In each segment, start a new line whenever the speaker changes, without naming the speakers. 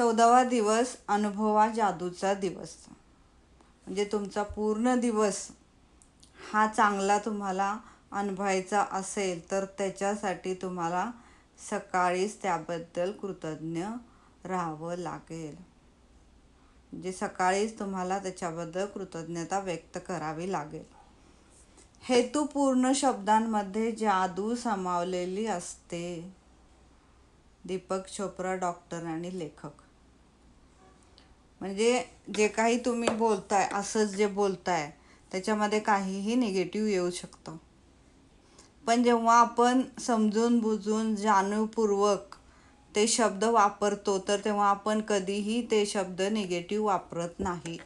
चौदावा दिवस अनुभवा जादूचा दिवस. म्हणजे तुमचा पूर्ण दिवस हा चांगला तुम्हाला अनुभवायचा असेल तर त्याच्यासाठी तुम्हाला सकाळीच त्याबद्दल कृतज्ञ राहावं लागेल. म्हणजे सकाळीच तुम्हाला त्याच्याबद्दल कृतज्ञता व्यक्त करावी लागेल. हेतुपूर्ण शब्दांमध्ये जादू सामावलेली असते. दीपक चोप्रा डॉक्टर आणि लेखक. म्हणजे जे काही तुम्ही बोलताय असंच जे बोलताय त्याच्यामध्ये काहीही निगेटिव्ह येऊ शकतं. पण जेव्हा आपण समजून बुजून जाणीवपूर्वक ते शब्द वापरतो तर तेव्हा आपण कधीही ते शब्द निगेटिव्ह वापरत नाही.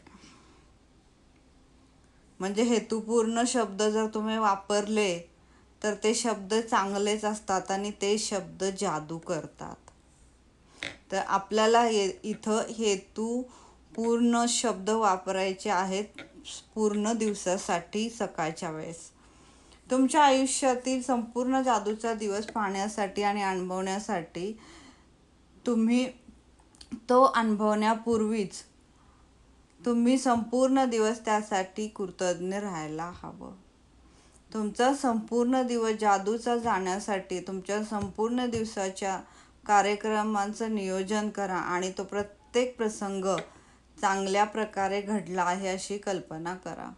म्हणजे हेतुपूर्ण शब्द जर तुम्ही वापरले तर ते शब्द चांगलेच असतात आणि ते शब्द जादू करतात. तर आपल्याला हे इथं हेतू पूर्ण शब्द वापरायचे आहेत पूर्ण दिवसासाठी सकाळच्या वेळेस. तुमच्या आयुष्यातील संपूर्ण जादूचा दिवस पाहण्यासाठी आणि अनुभवण्यासाठी तुम्ही तो अनुभवण्यापूर्वीच तुम्ही संपूर्ण दिवस त्यासाठी कृतज्ञ राहायला हवं. तुमचा संपूर्ण दिवस जादूचा जाण्यासाठी तुमच्या संपूर्ण दिवसाच्या कार्यक्रमांचं नियोजन करा आणि तो प्रत्येक प्रसंग चांगल्या प्रकारे घडला आहे अशी कल्पना करा.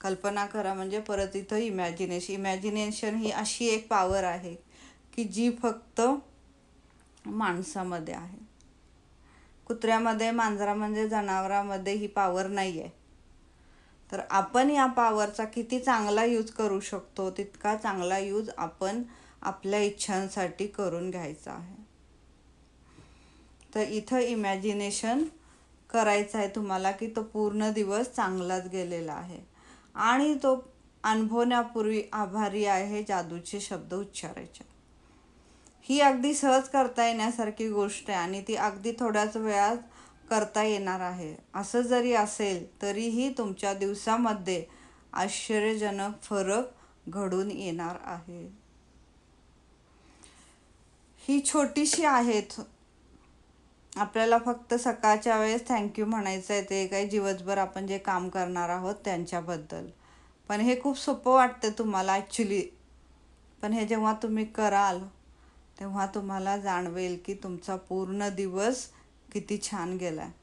कल्पना करा म्हणजे परत इथं इमॅजिनेशन इमॅजिनेशन ही अशी एक पॉवर आहे की जी फक्त माणसामध्ये आहे. कुत्र्यामध्ये मांजरामध्ये जनावरामध्ये ही पॉवर नाही आहे तर आपण या पॉवरचा किती चांगला यूज करू शकतो तितका चांगला यूज आपण आपल्या इच्छांसाठी करून घ्यायचा आहे. तर इथं इमॅजिनेशन करायचा आहे तुम्हाला की तो पूर्ण दिवस चांगलाच गेलेला आहे. आणि तो अनुभवण्यापूर्वी आभारी आहे जादूचे शब्द उच्चारायचे. ही अगदी सहज करता येण्यासारखी गोष्ट आहे आणि ती अगदी थोड्याच वेळात करता येणार आहे. असं जरी असेल तरीही तुमच्या दिवसामध्ये आश्चर्यजनक फरक घडून येणार आहे. ही छोटीशी आहेत आपल्याला फक्त सकाळच्या वेळेस थँक्यू म्हणायचं आहे ते काही दिवसभर आपण जे काम करणार आहोत त्यांच्याबद्दल. पण हे खूप सोपं वाटतं तुम्हाला ॲक्च्युली पण हे जेव्हा तुम्ही कराल तेव्हा तुम्हाला जाणवेल की तुमचा पूर्ण दिवस किती छान गेला आहे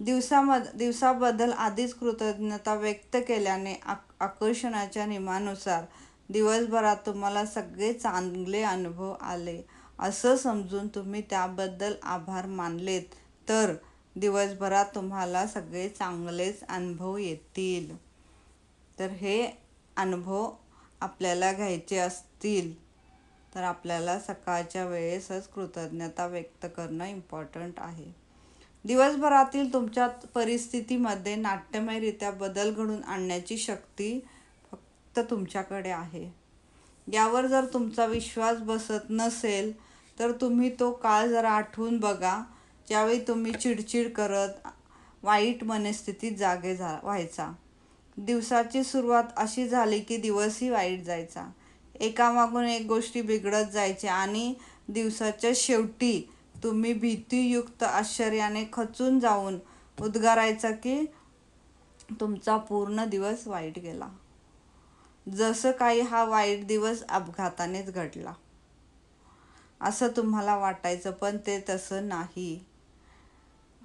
दिवसामध दिवसाबद्दल आधीच कृतज्ञता व्यक्त केल्याने आक आकर्षणाच्या नियमानुसार दिवसभरात तुम्हाला सगळे चांगले अनुभव आले. असं समजून तुम्ही त्याबद्दल आभार मानलेत तर दिवसभरात तुम्हाला सगळे चांगलेच अनुभव येतील. तर हे अनुभव आपल्याला घ्यायचे असतील तर आपल्याला सकाळच्या वेळेसच कृतज्ञता व्यक्त करणं इम्पॉर्टंट आहे. दिवसभरातील तुमच्या परिस्थितीमध्ये नाट्यमयरित्या बदल घडून आणण्याची शक्ती फक्त तुमच्याकडे आहे. यावर जर तुमचा विश्वास बसत नसेल तर तुम्ही तो काळ जरा आठवून बघा. ज्यावेळी तुम्ही चिडचिड करत वाईट मनस्थितीत जागे झा व्हायचा. दिवसाची सुरुवात अशी झाली की दिवसही वाईट जायचा. एकामागून एक गोष्टी बिघडत जायच्या आणि दिवसाच्या शेवटी तुम्ही भीतीयुक्त आश्चर्याने खचून जाऊन उद्गारायचा की तुमचा पूर्ण दिवस वाईट गेला. जसं काही हा वाईट दिवस अपघातानेच घडला. असं तुम्हाला वाटायचं पण ते तसं नाही.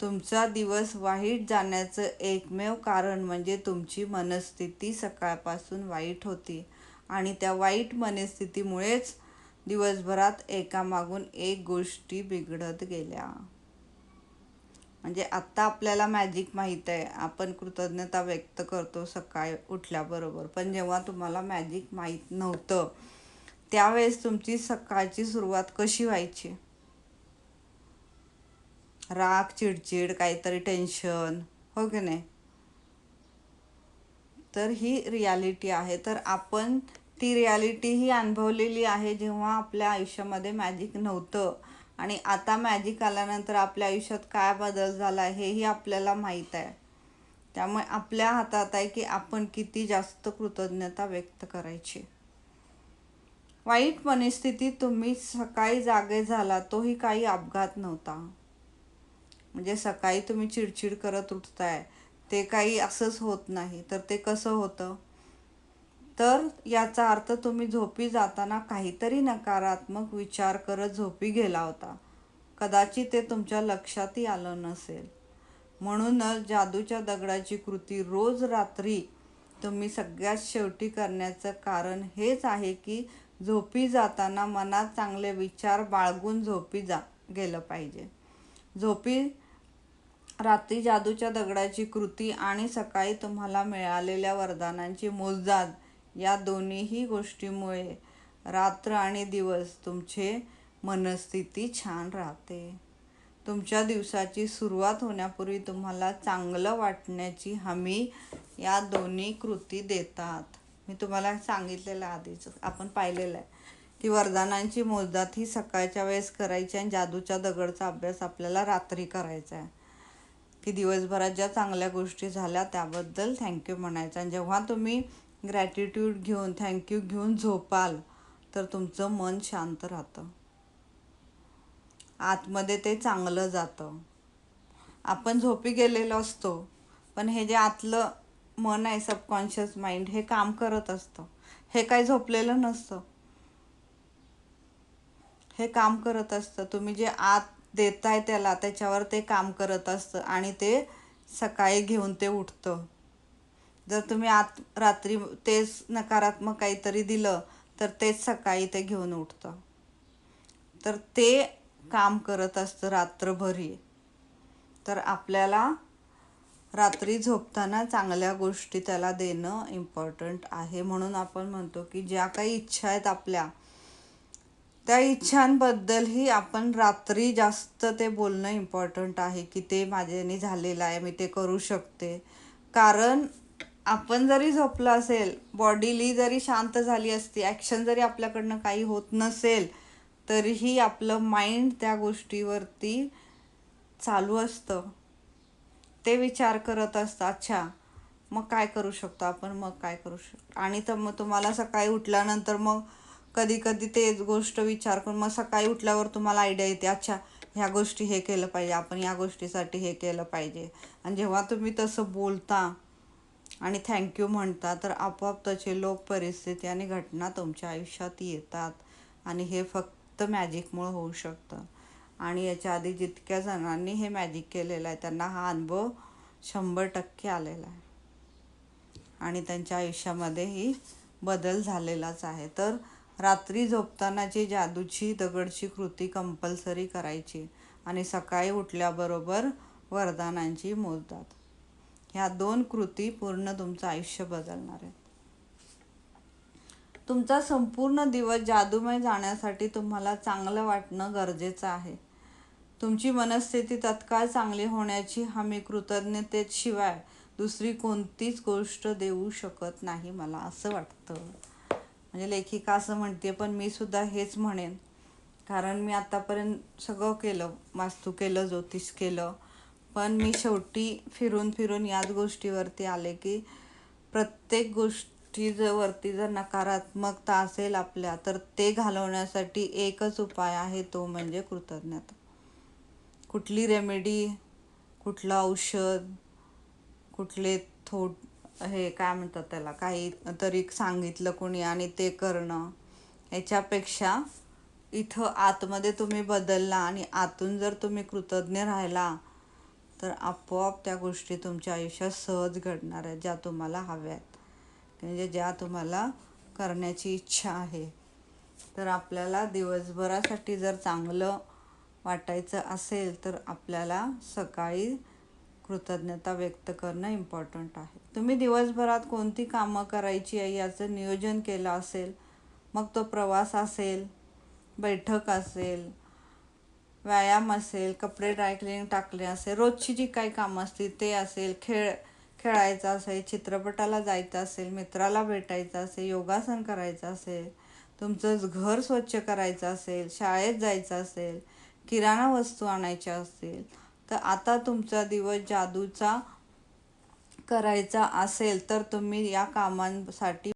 तुमचा दिवस वाईट जाण्याचं एकमेव कारण म्हणजे तुमची मनस्थिती सकाळपासून वाईट होती. आणि त्या वाईट मनस्थितीमुळेच दिवसभरात एकामागून एक गोष्टी बिघडत गेल्या. म्हणजे आत्ता आपल्याला मॅजिक माहीत आहे. आपण कृतज्ञता व्यक्त करतो सकाळी उठल्याबरोबर. पण जेव्हा तुम्हाला मॅजिक माहीत नव्हतं त्यावेळेस तुमची सकाळची सुरुवात कशी व्हायची? राग चिडचिड काहीतरी टेन्शन हो की नाही? तर ही रियालिटी आहे. तर आपण ती रियालिटी ही अनुभवलेली आहे जेव्हा आपल्या आयुष्यामध्ये मॅजिक नव्हतं. आणि आता मॅजिक आल्यानंतर आपल्या आयुष्यात काय बदल झाला हेही आपल्याला माहीत आहे. त्यामुळे आपल्या हातात आहे की आपण किती जास्त कृतज्ञता व्यक्त करायची. वाईट परिस्थितीत तुम्ही सकाळी जागे झाला तोही काही अपघात नव्हता. म्हणजे सकाळी तुम्ही चिडचिड करत उठताय ते काही असंच होत नाही. तर ते कसं होतं? तर याचा अर्थ तुम्ही झोपी जाताना काहीतरी नकारात्मक विचार करत झोपी गेला होता. कदाचित ते तुमच्या लक्षातही आलं नसेल. म्हणूनच जादूच्या दगडाची कृती रोज रात्री तुम्ही सगळ्यात शेवटी करण्याचं कारण हेच आहे की झोपी जाताना मनात चांगले विचार बाळगून झोपी जा गेलं पाहिजे. झोपी रात्री जादूच्या दगडाची कृती आणि सकाळी तुम्हाला मिळालेल्या वरदानांची मोजदाद या दोन्हीही गोष्टीमुळे रात्र आणि दिवस तुमचे मनस्थिती छान राहते. तुमच्या दिवसाची सुरुवात होण्यापूर्वी तुम्हाला चांगलं वाटण्याची हमी या दोन्ही कृती देतात. मी तुम्हाला सांगितलेलं आधीच आपण पाहिलेलं आहे. की वरदानांची मोजदात ही सकाळच्या वेळेस करायची आणि जादूच्या दगडचा अभ्यास आपल्याला रात्री करायचा आहे. की दिवसभरात ज्या चांगल्या गोष्टी झाल्या त्याबद्दल थँक्यू म्हणायचं. आणि जेव्हा तुम्ही ग्रॅटिट्यूड घेऊन थँक्यू घेऊन झोपाल तर तुमचं मन शांत राहतं. आतमध्ये ते चांगलं जातं. आपण झोपी गेलेलो असतो पण हे जे आतलं मन आहे सबकॉन्शियस माइंड हे काम करत असतं. हे काही झोपलेलं नसतं. हे काम करत असतं. तुम्ही जे आत देताय त्याला त्याच्यावर ते काम करत असतं आणि ते सकाळी घेऊन ते उठतं. जर तुम्ही आत रात्री तेच नकारात्मक काहीतरी दिलं तर तेच सकाळी ते घेऊन उठतं. तर ते काम करत असतं रात्रभरी. तर आपल्याला रात्री झोपताना चांगल्या गोष्टी त्याला देणं इम्पॉर्टंट आहे. म्हणून आपण म्हणतो की ज्या काही इच्छा आहेत आपल्या त्या इच्छांबद्दलही आपण रात्री जास्त ते बोलणं इम्पॉर्टंट आहे की ते माझ्याने झालेलं आहे मी ते करू शकते. कारण आपण जरी झोपलं असेल बॉडीली जरी शांत झाली असती ॲक्शन जरी आपल्याकडनं काही होत नसेल तरीही आपलं माइंड त्या गोष्टीवरती चालू असतं. ते विचार करत असतात अच्छा मग काय करू शकतो आपण? मग काय करू शकतो आणि तर मग तुम्हाला सकाळी उठल्यानंतर मग कधी कधी तेच गोष्ट विचार करून मग सकाळी उठल्यावर तुम्हाला आयडिया येते अच्छा ह्या गोष्टी हे केलं पाहिजे आपण या गोष्टीसाठी हे केलं पाहिजे. आणि जेव्हा तुम्ही तसं बोलता आणि थँक्यू म्हणता तर आपोआप तसे लोक परिस्थिती आणि घटना तुमच्या आयुष्यात येतात आणि हे फक्त मॅजिकमुळं होऊ शकतं. आणि याच्या आधी जितक्या जणांनी हे मॅजिक केलेलं आहे त्यांना हा अनुभव शंभर टक्के आलेला आहे. आणि त्यांच्या आयुष्यामध्येही बदल झालेलाच आहे. तर रात्री झोपतानाची जादूची दगडची कृती कंपल्सरी करायची आणि सकाळी उठल्याबरोबर वरदानांची मोजतात ह्या दोन कृती पूर्ण तुमचं आयुष्य बदलणार आहे तुमचा संपूर्ण दिवस जादूमय जाण्यासाठी तुम्हाला चांगलं वाटणं गरजेचं आहे. तुमची मनस्थिती तत्काळ चांगली होण्याची हमी कृतज्ञतेशिवाय दुसरी कोणतीच गोष्ट देऊ शकत नाही मला असं वाटतं. म्हणजे लेखिका असं म्हणते पण मी सुद्धा हेच म्हणेन. कारण मी आतापर्यंत सगळं केलं वास्तू केलं ज्योतिष केलं. पण मी शेवटी फिरून फिरून याच गोष्टीवरती आले की प्रत्येक गोष्ट गोष्टी जर वरती जर नकारात्मकता असेल आपल्या तर ते घालवण्यासाठी एकच उपाय आहे तो म्हणजे कृतज्ञता. कुठली रेमेडी कुठलं औषध कुठले थोड हे काय म्हणतात त्याला काही तरी सांगितलं कोणी आणि ते करणं याच्यापेक्षा इथं आतमध्ये तुम्ही बदलला आणि आतून जर तुम्ही कृतज्ञ राहिला तर आपोआप त्या गोष्टी तुमच्या आयुष्यात सहज घडणार आहेत ज्या तुम्हाला हव्या आहेत म्हणजे ज्या तुम्हाला करण्याची इच्छा आहे. तर आपल्याला दिवसभरासाठी जर चांगलं वाटायचं असेल तर आपल्याला सकाळी कृतज्ञता व्यक्त करणं इम्पॉर्टंट आहे. तुम्ही दिवसभरात कोणती कामं करायची आहे याचं नियोजन केलं असेल मग तो प्रवास असेल बैठक असेल व्यायाम असेल कपडे ड्रायक्लिनिंग टाकले असेल रोजची जी काही कामं असतील ते असेल खेळ खेळायचा असेल चित्रपटाला जायचं असेल मित्राला भेटायचं असेल योगासन करायचं असेल तुमचं घर स्वच्छ करायचं असेल शाळेत जायचं असेल किराणा वस्तू आणायच्या असतील तर आता तुमचा दिवस जादूचा करायचा असेल तर तुम्ही या कामांसाठी